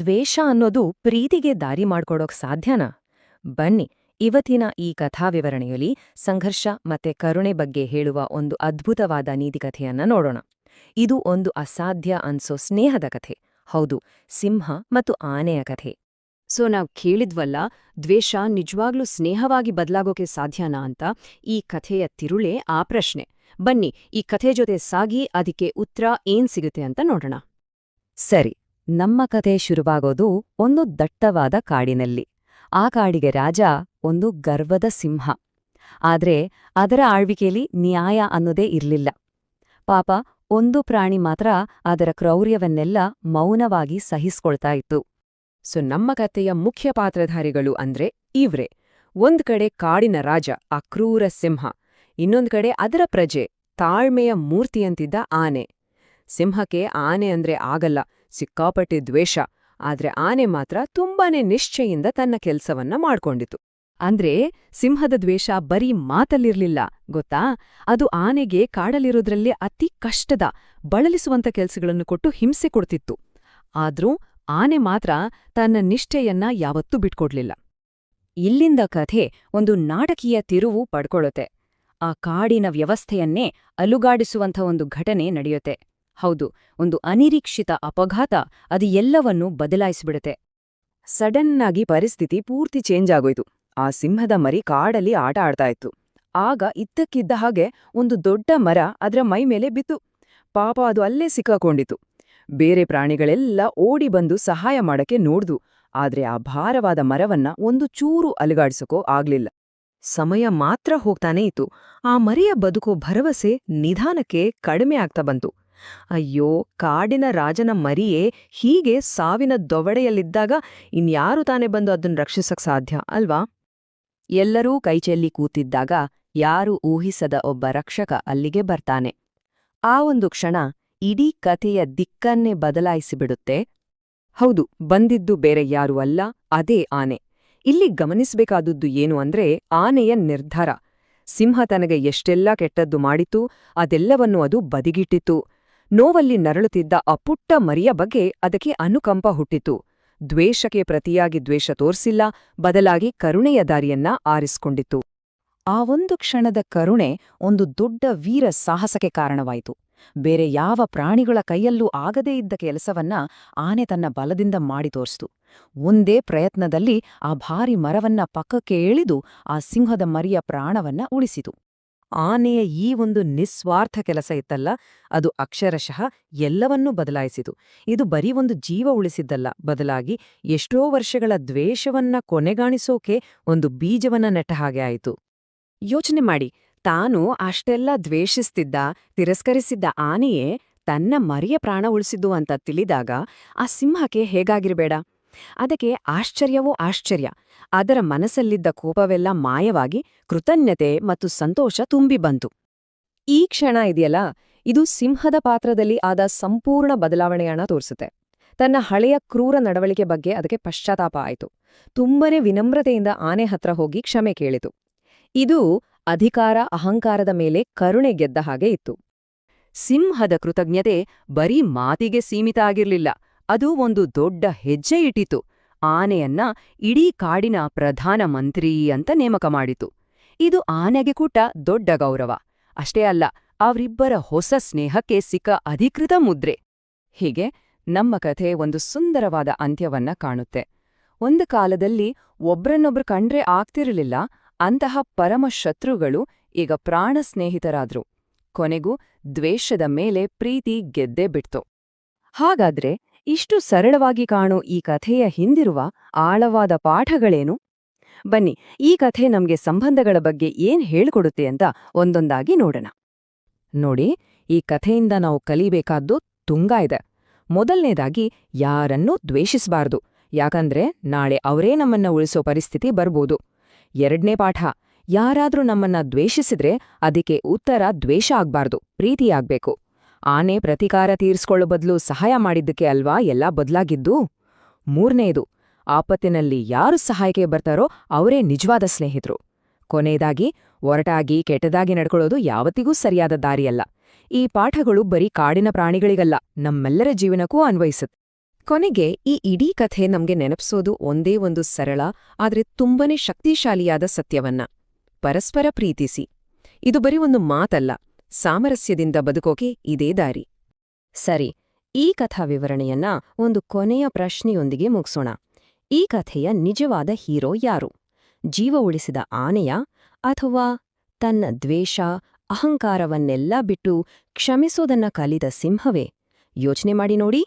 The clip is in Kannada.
ದ್ವೇಷ ಅನ್ನೋದು ಪ್ರೀತಿಗೆ ದಾರಿ ಮಾಡ್ಕೊಡೋಕ್ ಸಾಧ್ಯನಾ? ಬನ್ನಿ, ಇವತ್ತಿನ ಈ ಕಥಾ ವಿವರಣೆಯಲ್ಲಿ ಸಂಘರ್ಷ ಮತ್ತೆ ಕರುಣೆ ಬಗ್ಗೆ ಹೇಳುವ ಒಂದು ಅದ್ಭುತವಾದ ನೀತಿಕಥೆಯನ್ನ ನೋಡೋಣ. ಇದು ಒಂದು ಅಸಾಧ್ಯ ಅನ್ಸೋ ಸ್ನೇಹದ ಕಥೆ. ಹೌದು, ಸಿಂಹ ಮತ್ತು ಆನೆಯ ಕಥೆ. ಸೊ, ನಾವು ಕೇಳಿದ್ವಲ್ಲ, ದ್ವೇಷ ನಿಜವಾಗ್ಲೂ ಸ್ನೇಹವಾಗಿ ಬದಲಾಗೋಕೆ ಸಾಧ್ಯನಾ ಅಂತ ಈ ಕಥೆಯ ತಿರುಳೆ ಆ ಪ್ರಶ್ನೆ. ಬನ್ನಿ, ಈ ಕಥೆ ಜೊತೆ ಸಾಗಿ ಅದಕ್ಕೆ ಉತ್ತರ ಏನ್ ಸಿಗುತ್ತೆ ಅಂತ ನೋಡೋಣ. ಸರಿ ನಮ್ಮ ಕಥೆ ಶುರುವಾಗೋದು ಒಂದು ದಟ್ಟವಾದ ಕಾಡಿನಲ್ಲಿ. ಆ ಕಾಡಿಗೆ ರಾಜ ಒಂದು ಗರ್ವದ ಸಿಂಹ. ಆದ್ರೆ ಅದರ ಆಳ್ವಿಕೆಯಲ್ಲಿ ನ್ಯಾಯ ಅನ್ನೋದೇ ಇರಲಿಲ್ಲ. ಪಾಪ ಒಂದು ಪ್ರಾಣಿ ಮಾತ್ರ ಅದರ ಕ್ರೌರ್ಯವನ್ನೆಲ್ಲ ಮೌನವಾಗಿ ಸಹಿಸ್ಕೊಳ್ತಾ ಇತ್ತು. ಸೊ ನಮ್ಮ ಕಥೆಯ ಮುಖ್ಯ ಪಾತ್ರಧಾರಿಗಳು ಅಂದ್ರೆ ಇವ್ರೆ. ಒಂದ್ ಕಡೆ ಕಾಡಿನ ರಾಜ, ಆ ಕ್ರೂರ ಸಿಂಹ. ಇನ್ನೊಂದ್ ಕಡೆ ಅದರ ಪ್ರಜೆ, ತಾಳ್ಮೆಯ ಮೂರ್ತಿಯಂತಿದ್ದ ಆನೆ. ಸಿಂಹಕ್ಕೆ ಆನೆ ಅಂದ್ರೆ ಆಗಲ್ಲ. ಸಿಕ್ಕಾಪಟ್ಟೆ ದ್ವೇಷ, ಆದ್ರೆ ಆನೆ ಮಾತ್ರ ತುಂಬಾನೇ ನಿಶ್ಚಯಿಂದ ತನ್ನ ಕೆಲ್ಸವನ್ನ ಮಾಡ್ಕೊಂಡಿತು. ಅಂದ್ರೆ ಸಿಂಹದ ದ್ವೇಷ ಬರೀ ಮಾತಲ್ಲಿರ್ಲಿಲ್ಲ, ಗೊತ್ತಾ? ಅದು ಆನೆಗೆ ಕಾಡಲಿರೋದ್ರಲ್ಲೇ ಅತಿ ಕಷ್ಟದ, ಬಳಲಿಸುವಂತ ಕೆಲ್ಸಗಳನ್ನು ಕೊಟ್ಟು ಹಿಂಸೆ ಕೊಡ್ತಿತ್ತು. ಆದ್ರೂ ಆನೆ ಮಾತ್ರ ತನ್ನ ನಿಷ್ಠೆಯನ್ನ ಯಾವತ್ತೂ ಬಿಟ್ಕೊಡ್ಲಿಲ್ಲ. ಇಲ್ಲಿಂದ ಕಥೆ ಒಂದು ನಾಟಕೀಯ ತಿರುವು ಪಡ್ಕೊಳ್ಳುತ್ತೆ ಆ ಕಾಡಿನ ವ್ಯವಸ್ಥೆಯನ್ನೇ ಅಲುಗಾಡಿಸುವಂಥ ಒಂದು ಘಟನೆ ನಡೆಯುತ್ತೆ. ಹೌದು, ಒಂದು ಅನಿರೀಕ್ಷಿತ ಅಪಘಾತ, ಅದು ಎಲ್ಲವನ್ನೂ ಬದಲಾಯಿಸಿಬಿಡುತ್ತೆ. ಸಡನ್ನಾಗಿ ಪರಿಸ್ಥಿತಿ ಪೂರ್ತಿ ಚೇಂಜ್ ಆಗೋಯ್ತು. ಆ ಸಿಂಹದ ಮರಿ ಕಾಡಲ್ಲಿ ಆಟ ಆಡ್ತಾ ಇತ್ತು. ಆಗ ಇದ್ದಕ್ಕಿದ್ದ ಹಾಗೆ ಒಂದು ದೊಡ್ಡ ಮರ ಅದರ ಮೈ ಮೇಲೆ ಬಿತ್ತು. ಪಾಪ ಅದು ಅಲ್ಲೇ ಸಿಕ್ಕಾಕೊಂಡಿತು ಬೇರೆ ಪ್ರಾಣಿಗಳೆಲ್ಲ ಓಡಿ ಬಂದು ಸಹಾಯ ಮಾಡಕ್ಕೆ ನೋಡ್ದು, ಆದ್ರೆ ಆ ಭಾರವಾದ ಮರವನ್ನ ಒಂದು ಚೂರು ಅಲುಗಾಡ್ಸಕೋ ಆಗ್ಲಿಲ್ಲ. ಸಮಯ ಮಾತ್ರ ಹೋಗ್ತಾನೇ ಇತ್ತು. ಆ ಮರಿಯ ಬದುಕೋ ಭರವಸೆ ನಿಧಾನಕ್ಕೆ ಕಡಿಮೆ ಆಗ್ತಾ ಬಂತು. ಅಯ್ಯೋ, ಕಾಡಿನ ರಾಜನ ಮರಿಯೇ, ಹೀಗೆ ಸಾವಿನ ದೊವಡೆಯಲ್ಲಿದ್ದಾಗ ಇನ್ಯಾರು ತಾನೇ ಬಂದು ಅದನ್ನ ರಕ್ಷಿಸಕ್ ಸಾಧ್ಯ, ಅಲ್ವಾ? ಎಲ್ಲರೂ ಕೈಚೆಲ್ಲಿ ಕೂತಿದ್ದಾಗ ಯಾರು ಊಹಿಸದ ಒಬ್ಬ ರಕ್ಷಕ ಅಲ್ಲಿಗೆ ಬರ್ತಾನೆ. ಆ ಒಂದು ಕ್ಷಣ ಇಡೀ ಕಥೆಯ ದಿಕ್ಕನ್ನೇ ಬದಲಾಯಿಸಿಬಿಡುತ್ತೆ. ಹೌದು, ಬಂದಿದ್ದು ಬೇರೆ ಯಾರೂ ಅಲ್ಲ, ಅದೇ ಆನೆ. ಇಲ್ಲಿ ಗಮನಿಸಬೇಕಾದದ್ದು ಏನು ಅಂದ್ರೆ ಆನೆಯ ನಿರ್ಧಾರ. ಸಿಂಹ ತನಗೆ ಎಷ್ಟೆಲ್ಲ ಕೆಟ್ಟದ್ದು ಮಾಡಿತು ಅದೆಲ್ಲವನ್ನೂ ಅದು ಬದಿಗಿಟ್ಟಿತು ನೋವಲ್ಲಿ ನರಳುತ್ತಿದ್ದ ಆ ಪುಟ್ಟ ಮರಿಯ ಬಗ್ಗೆ ಅದಕ್ಕೆ ಅನುಕಂಪ ಹುಟ್ಟಿತು. ದ್ವೇಷಕ್ಕೆ ಪ್ರತಿಯಾಗಿ ದ್ವೇಷ ತೋರಿಸಿಲ್ಲ, ಬದಲಾಗಿ ಕರುಣೆಯ ದಾರಿಯನ್ನ ಆರಿಸಿಕೊಂಡಿತು. ಆ ಒಂದು ಕ್ಷಣದ ಕರುಣೆ ಒಂದು ದೊಡ್ಡ ವೀರ ಸಾಹಸಕ್ಕೆ ಕಾರಣವಾಯಿತು. ಬೇರೆ ಯಾವ ಪ್ರಾಣಿಗಳ ಕೈಯಲ್ಲೂ ಆಗದೇ ಇದ್ದ ಕೆಲಸವನ್ನ ಆನೆ ತನ್ನ ಬಲದಿಂದ ಮಾಡಿ ತೋರಿಸ್ತು. ಒಂದೇ ಪ್ರಯತ್ನದಲ್ಲಿ ಆ ಭಾರಿ ಮರವನ್ನ ಪಕ್ಕಕ್ಕೆ ಎಳೆದು ಆ ಸಿಂಹದ ಮರಿಯ ಪ್ರಾಣವನ್ನ ಉಳಿಸಿತು. ಆನೆಯ ಈ ಒಂದು ನಿಸ್ವಾರ್ಥ ಕೆಲಸ ಇತ್ತಲ್ಲ, ಅದು ಅಕ್ಷರಶಃ ಎಲ್ಲವನ್ನೂ ಬದಲಾಯಿಸಿತು. ಇದು ಬರೀ ಒಂದು ಜೀವ ಉಳಿಸಿದ್ದಲ್ಲ, ಬದಲಾಗಿ ಎಷ್ಟೋ ವರ್ಷಗಳ ದ್ವೇಷವನ್ನ ಕೊನೆಗಾಣಿಸೋಕೆ ಒಂದು ಬೀಜವನ್ನ ನೆಟ್ಟ ಹಾಗೆ ಆಯಿತು. ಯೋಚನೆ ಮಾಡಿ, ತಾನು ಅಷ್ಟೆಲ್ಲ ದ್ವೇಷಿಸ್ತಿದ್ದ, ತಿರಸ್ಕರಿಸಿದ್ದ ಆನೆಯೇ ತನ್ನ ಮರಿಯ ಪ್ರಾಣ ಉಳಿಸಿದ್ದು ಅಂತ ತಿಳಿದಾಗ ಆ ಸಿಂಹಕ್ಕೆ ಹೇಗಾಗಿರಬೇಡ? ಅದಕ್ಕೆ ಆಶ್ಚರ್ಯವೂ ಆಶ್ಚರ್ಯ. ಅದರ ಮನಸ್ಸಲ್ಲಿದ್ದ ಕೋಪವೆಲ್ಲ ಮಾಯವಾಗಿ ಕೃತಜ್ಞತೆ ಮತ್ತು ಸಂತೋಷ ತುಂಬಿ ಬಂತು. ಈ ಕ್ಷಣ ಇದೆಯಲ್ಲ, ಇದು ಸಿಂಹದ ಪಾತ್ರದಲ್ಲಿ ಆದ ಸಂಪೂರ್ಣ ಬದಲಾವಣೆಯನ್ನ ತೋರಿಸುತ್ತೆ. ತನ್ನ ಹಳೆಯ ಕ್ರೂರ ನಡವಳಿಕೆ ಬಗ್ಗೆ ಅದಕ್ಕೆ ಪಶ್ಚಾತ್ತಾಪ ಆಯಿತು. ತುಂಬನೇ ವಿನಮ್ರತೆಯಿಂದ ಆನೆ ಹತ್ರ ಹೋಗಿ ಕ್ಷಮೆ ಕೇಳಿತು. ಇದು ಅಧಿಕಾರ ಅಹಂಕಾರದ ಮೇಲೆ ಕರುಣೆ ಗೆದ್ದ ಹಾಗೆ ಇತ್ತು. ಸಿಂಹದ ಕೃತಜ್ಞತೆ ಬರೀ ಮಾತಿಗೆ ಸೀಮಿತ ಆಗಿರ್ಲಿಲ್ಲ. ಅದು ಒಂದು ದೊಡ್ಡ ಹೆಜ್ಜೆ ಇಟ್ಟಿತು. ಆನೆಯನ್ನ ಇಡೀ ಕಾಡಿನ ಪ್ರಧಾನ ಮಂತ್ರಿ ಅಂತ ನೇಮಕ ಮಾಡಿತು. ಇದು ಆನೆಗೆ ಕೂಟ ದೊಡ್ಡ ಗೌರವ. ಅಷ್ಟೇ ಅಲ್ಲ, ಅವರಿಬ್ಬರ ಹೊಸ ಸ್ನೇಹಕ್ಕೆ ಸಿಕ್ಕ ಅಧಿಕೃತ ಮುದ್ರೆ. ಹೀಗೆ ನಮ್ಮ ಕಥೆ ಒಂದು ಸುಂದರವಾದ ಅಂತ್ಯವನ್ನ ಕಾಣುತ್ತೆ. ಒಂದು ಕಾಲದಲ್ಲಿ ಒಬ್ರನ್ನೊಬ್ರು ಕಂಡ್ರೆ ಆಗ್ತಿರಲಿಲ್ಲ, ಅಂತಹ ಪರಮ ಶತ್ರುಗಳು ಈಗ ಪ್ರಾಣ ಸ್ನೇಹಿತರಾದ್ರು. ಕೊನೆಗೂ ದ್ವೇಷದ ಮೇಲೆ ಪ್ರೀತಿ ಗೆದ್ದೇ ಬಿಡ್ತು. ಹಾಗಾದ್ರೆ ಇಷ್ಟು ಸರಳವಾಗಿ ಕಾಣೋ ಈ ಕಥೆಯ ಹಿಂದಿರುವ ಆಳವಾದ ಪಾಠಗಳೇನು? ಬನ್ನಿ, ಈ ಕಥೆ ನಮ್ಗೆ ಸಂಬಂಧಗಳ ಬಗ್ಗೆ ಏನ್ ಹೇಳ್ಕೊಡುತ್ತೆ ಅಂತ ಒಂದೊಂದಾಗಿ ನೋಡೋಣ. ನೋಡಿ, ಈ ಕಥೆಯಿಂದ ನಾವು ಕಲಿಬೇಕಾದ್ದು ತುಂಗ ಇದೆ. ಮೊದಲನೇದಾಗಿ, ಯಾರನ್ನೂ ದ್ವೇಷಿಸಬಾರ್ದು. ಯಾಕಂದ್ರೆ, ನಾಳೆ ಅವರೇ ನಮ್ಮನ್ನ ಉಳಿಸೋ ಪರಿಸ್ಥಿತಿ ಬರ್ಬೋದು. ಎರಡನೇ ಪಾಠ, ಯಾರಾದ್ರೂ ನಮ್ಮನ್ನ ದ್ವೇಷಿಸಿದ್ರೆ, ಅದಕ್ಕೆ ಉತ್ತರ ದ್ವೇಷ ಆಗ್ಬಾರ್ದು ಪ್ರೀತಿಯಾಗ್ಬೇಕು ಆನೆ ಪ್ರತಿಕಾರ ತೀರ್ಸ್ಕೊಳ್ಳೋ ಬದಲು ಸಹಾಯ ಮಾಡಿದ್ದಕ್ಕೆ ಅಲ್ವಾ ಎಲ್ಲ ಬದಲಾಗಿದ್ದು? ಮೂರನೇದು, ಆಪತ್ತಿನಲ್ಲಿ ಯಾರು ಸಹಾಯಕ್ಕೆ ಬರ್ತಾರೋ ಅವರೇ ನಿಜವಾದ ಸ್ನೇಹಿತರು. ಕೊನೆಯದಾಗಿ, ಒರಟಾಗಿ, ಕೆಟ್ಟದಾಗಿ ನಡ್ಕೊಳ್ಳೋದು ಯಾವತ್ತಿಗೂ ಸರಿಯಾದ ದಾರಿಯಲ್ಲ. ಈ ಪಾಠಗಳು ಬರೀ ಕಾಡಿನ ಪ್ರಾಣಿಗಳಿಗಲ್ಲ, ನಮ್ಮೆಲ್ಲರ ಜೀವನಕ್ಕೂ ಅನ್ವಯಿಸುತ್ತೆ. ಕೊನೆಗೆ, ಈ ಇಡೀ ಕಥೆ ನಮ್ಗೆ ನೆನಪಿಸೋದು ಒಂದೇ ಒಂದು ಸರಳ, ಆದರೆ ತುಂಬನೇ ಶಕ್ತಿಶಾಲಿಯಾದ ಸತ್ಯವನ್ನ. ಪರಸ್ಪರ ಪ್ರೀತಿಸಿ. ಇದು ಬರೀ ಒಂದು ಮಾತಲ್ಲ ಸಾಮರಸ್ಯದಿಂದ ಬದುಕೋಕೆ ಇದೇ ದಾರಿ. ಸರಿ, ಈ ಕಥಾ ವಿವರಣೆಯನ್ನ ಒಂದು ಕೊನೆಯ ಪ್ರಶ್ನೆಯೊಂದಿಗೆ ಮುಗಿಸೋಣ. ಈ ಕಥೆಯ ನಿಜವಾದ ಹೀರೋ ಯಾರು? ಜೀವ ಉಳಿಸಿದ ಆನೆಯ ಅಥವಾ ತನ್ನ ದ್ವೇಷ, ಅಹಂಕಾರವನ್ನೆಲ್ಲ ಬಿಟ್ಟು ಕ್ಷಮಿಸೋದನ್ನ ಕಲಿದ ಸಿಂಹವೇ? ಯೋಚನೆ ಮಾಡಿ ನೋಡಿ.